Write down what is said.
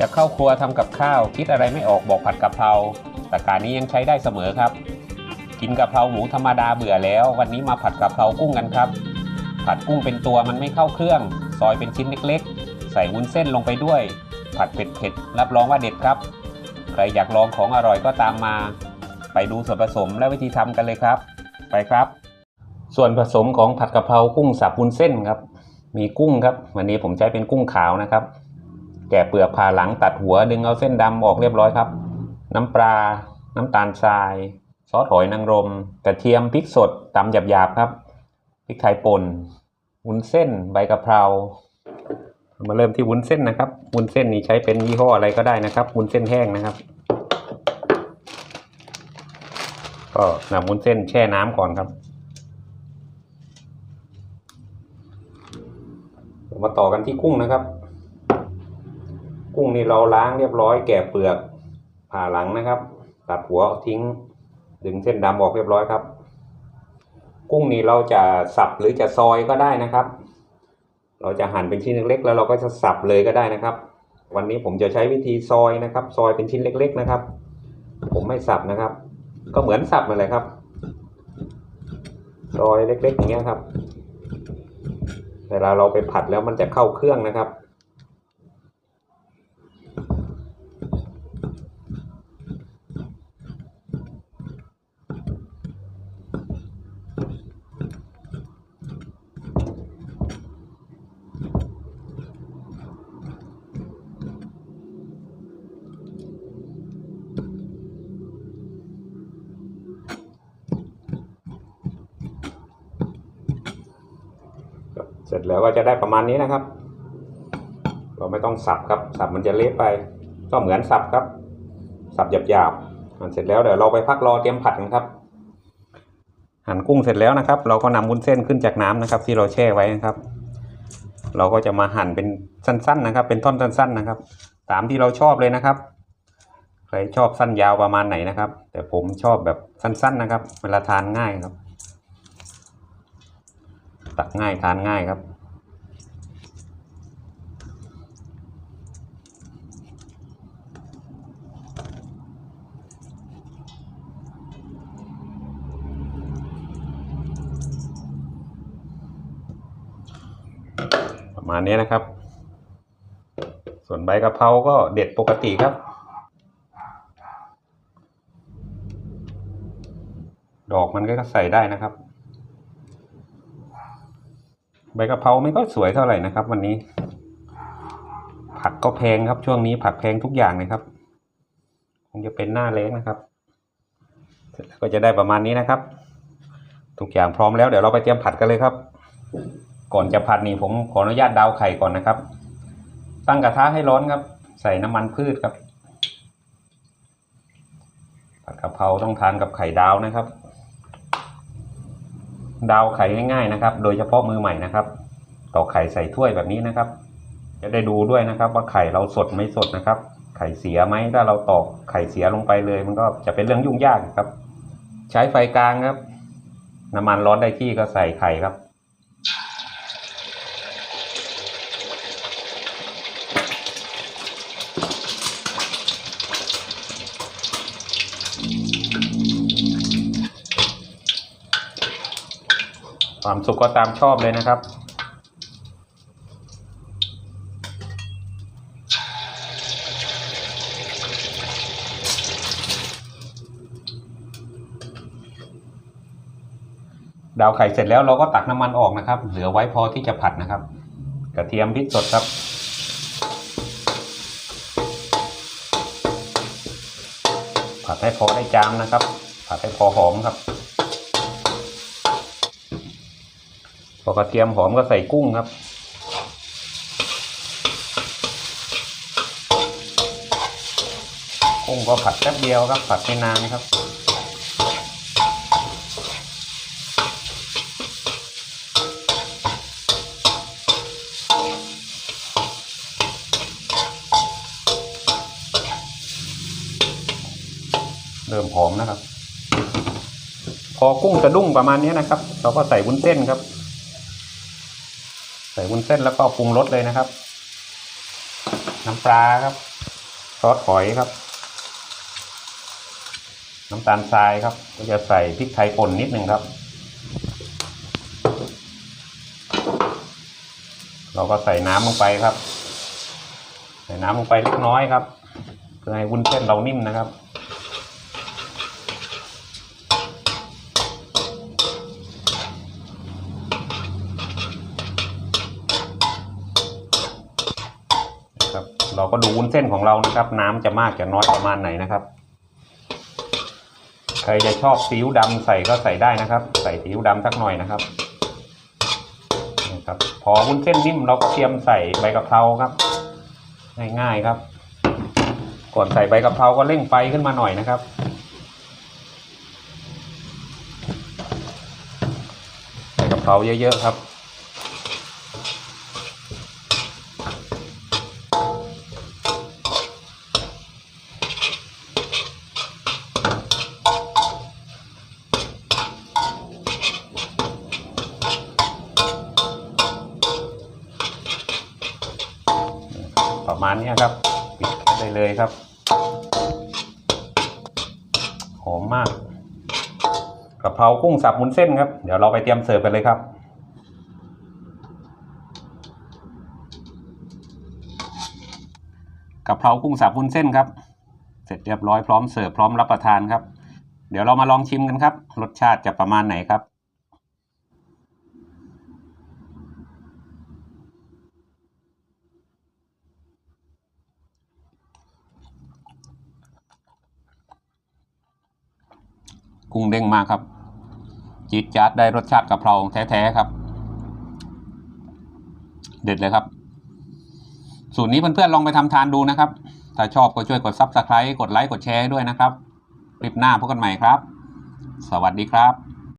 จะเข้าครัวทำกับข้าว คิดอะไรไม่ออกบอกผัดกะเพราแต่การนี้ยังใช้ได้เสมอครับ กินกะเพราหมูธรรมดาเบื่อแล้ว วันนี้มาผัดกะเพรากุ้งกันครับ ผัดกุ้งเป็นตัวมันไม่เข้าเครื่อง ซอยเป็นชิ้นเล็กๆ ใส่วุ้นเส้นลงไปด้วย ผัดเผ็ดๆรับรองว่าเด็ดครับ ใครอยากลองของอร่อยก็ตามมา ไปดูส่วนผสมและวิธีทำกันเลยครับ ไปครับ ส่วนผสมของผัดกะเพรากุ้งสับวุ้นเส้นครับ มีกุ้งครับ วันนี้ผมใช้เป็นกุ้งขาวนะครับ แกะเปลือกผ่าหลังตัดหัวดึงเอาเส้นดำออกเรียบร้อยครับ น้ำปลา น้ำตาลทราย ซอสหอยนางรม กระเทียมพริกสดตำหยาบๆครับพริกไทยป่นวุ้นเส้น ใบกะเพรามาเริ่มที่วุ้นเส้นนะครับ วุ้นเส้นนี้ใช้เป็นยี่ห้ออะไรก็ได้นะครับ วุ้นเส้นแห้งนะครับ ก็นำวุ้นเส้นแช่น้ำก่อนครับ มาต่อกันที่กุ้งนะครับ กุ้งนี่เราล้างเรียบร้อยแกะเปลือกผ่าหลังนะครับ ตัดหัวทิ้งดึงเส้นดำออกเรียบร้อยครับ กุ้งนี่เราจะสับหรือจะซอยก็ได้นะครับ เราจะหั่นเป็นชิ้นเล็กๆ แล้วเราก็จะสับเลยก็ได้นะครับ วันนี้ผมจะใช้วิธีซอยนะครับ ซอยเป็นชิ้นเล็ก ๆนะครับ ผมไม่สับนะครับ ก็เหมือนสับนั่นแหละครับ ซอยเล็กๆอย่างเงี้ยครับ เวลาเราไปผัดแล้วมันจะเข้าเครื่องนะครับ เสร็จแล้วก็จะได้ประมาณนี้นะครับ เราไม่ต้องสับครับ สับมันจะเละไป ก็เหมือนสับครับ สับหยาบๆหั่นเสร็จแล้วเดี๋ยวเราไปพักรอเตรียมผัดกันครับ หั่นกุ้งเสร็จแล้วนะครับ เราก็นำวุ้นเส้นขึ้นจากน้ำนะครับ ที่เราแช่ไว้นะครับ เราก็จะมาหั่นเป็นสั้นๆนะครับ เป็นท่อนสั้น ๆนะครับ ตามที่เราชอบเลยนะครับใครชอบสั้นยาวประมาณไหนนะครับ แต่ผมชอบแบบสั้นๆนะครับ เวลาทานง่ายครับ ตักง่ายทานง่ายครับ ประมาณนี้นะครับ ส่วนใบกะเพราก็เด็ดปกติครับดอกมันก็ใส่ได้นะครับ ใบกะเพราไม่ก็สวยเท่าไหร่นะครับ วันนี้ ผักก็แพงครับช่วงนี้ผักแพงทุกอย่างเลยครับ คงจะเป็นหน้าแล้งนะครับก็จะได้ประมาณนี้นะครับ ทุกอย่างพร้อมแล้วเดี๋ยวเราไปเตรียมผัดกันเลยครับ ก่อนจะผัดนี่ผมขออนุญาตดาวไข่ก่อนนะครับ ตั้งกระทะให้ร้อนครับ ใส่น้ำมันพืชครับผัดกะเพราต้องทานกับไข่ดาวนะครับ ดาวไข่ง่ายๆนะครับ โดยเฉพาะมือใหม่นะครับตอกไข่ใส่ถ้วยแบบนี้นะครับ จะได้ดูด้วยนะครับว่าไข่เราสดไม่สดนะครับ ไข่เสียไหมถ้าเราตอกไข่เสียลงไปเลย มันก็จะเป็นเรื่องยุ่งยากครับ ใช้ไฟกลางครับ น้ำมันร้อนได้ที่ก็ใส่ไข่ครับ ความสุขก็ตามชอบเลยนะครับ ดาวไข่เสร็จแล้วเราก็ตักน้ำมันออกนะครับ เหลือไว้พอที่จะผัดนะครับ กระเทียมพริกสดครับผัดให้พอได้จามนะครับ ผัดให้พอหอมครับ พอกระเทียมหอมก็ใส่กุ้งครับ กุ้งก็ผัดแป๊บเดียวครับ ผัดไม่นานครับ เริ่มหอมนะครับ พอกุ้งสะดุ้งประมาณนี้นะครับ เราก็ใส่วุ้นเส้นครับ ส่วุ้นเส้นแล้วก็ปรุงรสเลยนะครับ น้ำปลาครับ ซอสหอยครับ น้ำตาลทรายครับ ก็จะใส่พริกไทยป่นนิดหนึ่งครับ เราก็ใส่น้ำลงไปครับ ใส่น้ำลงไปเล็กน้อยครับ เพื่อให้วุ้นเส้นเรานิ่มนะครับ ก็ดูวุ้นเส้นของเรานะครับ น้ำจะมากจะน้อยประมาณไหนนะครับ ใครจะชอบซีอิ๊วดำใส่ก็ใส่ได้นะครับ ใส่ซีอิ๊วดำสักหน่อยนะครับนะครับ พอวุ้นเส้นนิ่มเราก็เตรียมใส่ใบกะเพราครับ ง่ายๆครับ ก่อนใส่ใบกะเพราก็เร่งไฟขึ้นมาหน่อยนะครับใส่กะเพราเยอะๆครับ ประมาณนี้ครับ ปิดได้เลยครับ หอมมากกะเพรากุ้งสับมุนเส้นครับ เดี๋ยวเราไปเตรียมเสิร์ฟกันเลยครับกะเพรากุ้งสับวุ้นเส้นครับ เสร็จเรียบร้อยพร้อมเสิร์ฟพร้อมรับประทานครับ เดี๋ยวเรามาลองชิมกันครับ รสชาติจะประมาณไหนครับ กุ้งเด้งมากครับจี๊ดจ๊าดได้รสชาติกะเพราแท้ๆครับ เด็ดเลยครับ สูตรนี้เพื่อนๆลองไปทำทานดูนะครับ ถ้าชอบก็ช่วยกดซับสไครต์กดไลค์กดแชร์ด้วยนะครับ คลิปหน้าพบกันใหม่ครับ สวัสดีครับ